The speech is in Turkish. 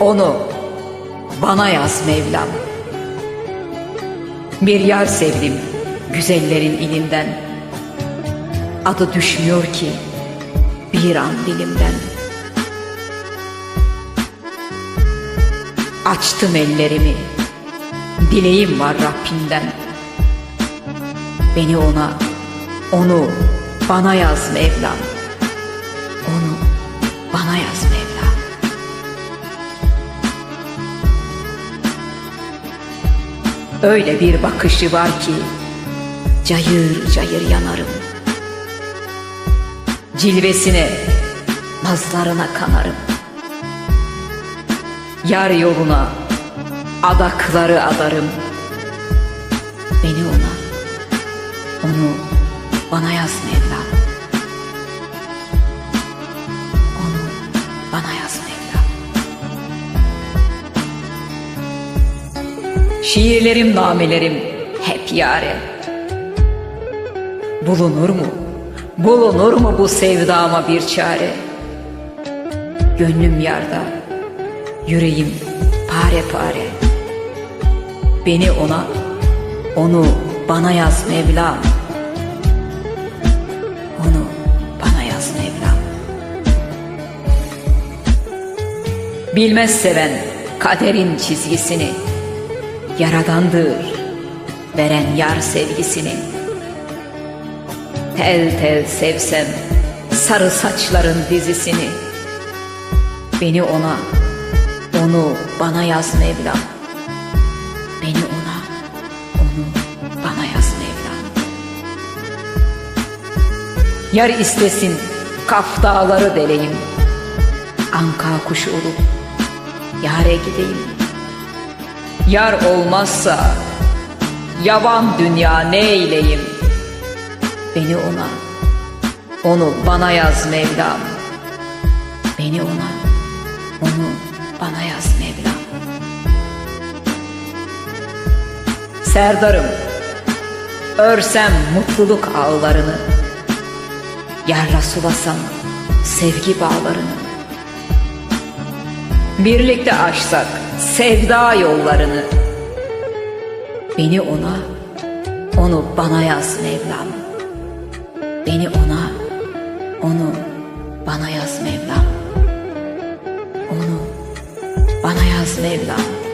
onu bana yaz Mevlam. Bir yar sevdim güzellerin ilinden. Adı düşmüyor ki bir an dilimden. Açtım ellerimi, dileğim var Rabbimden. Beni ona, onu bana yaz Mevlam. Onu bana yaz Mevlam. Öyle bir bakışı var ki cayır cayır yanarım. Cilvesine, nazlarına kanarım. Yar yoluna adakları adarım. Beni ona, onu bana yaz Şiirlerim, namelerim hep yare. Bulunur mu? Bulunur mu bu sevdama bir çare? Gönlüm yarda, yüreğim pare pare. Beni ona, onu bana yaz Mevlam. Onu bana yaz Mevlam. Bilmez seven kaderin çizgisini, Yaradandır veren yar sevgisini. Tel tel sevsem sarı saçların dizisini. Beni ona, onu bana yaz Mevlam. Beni ona, onu bana yaz Mevlam. Yar istesin kaf dağları deleyim. Anka kuşu olup yare gideyim. Yar olmazsa yaban dünya ne eyleyim? Beni ona, onu bana yaz Mevlam. Beni ona, onu bana yaz Mevlam. Serdarım, örsem mutluluk ağlarını, yarla sulasam sevgi bağlarını. Birlikte aşsak sevda yollarını. Beni ona, onu bana yaz Mevlam. Beni ona, onu bana yaz Mevlam. Onu bana yaz Mevlam.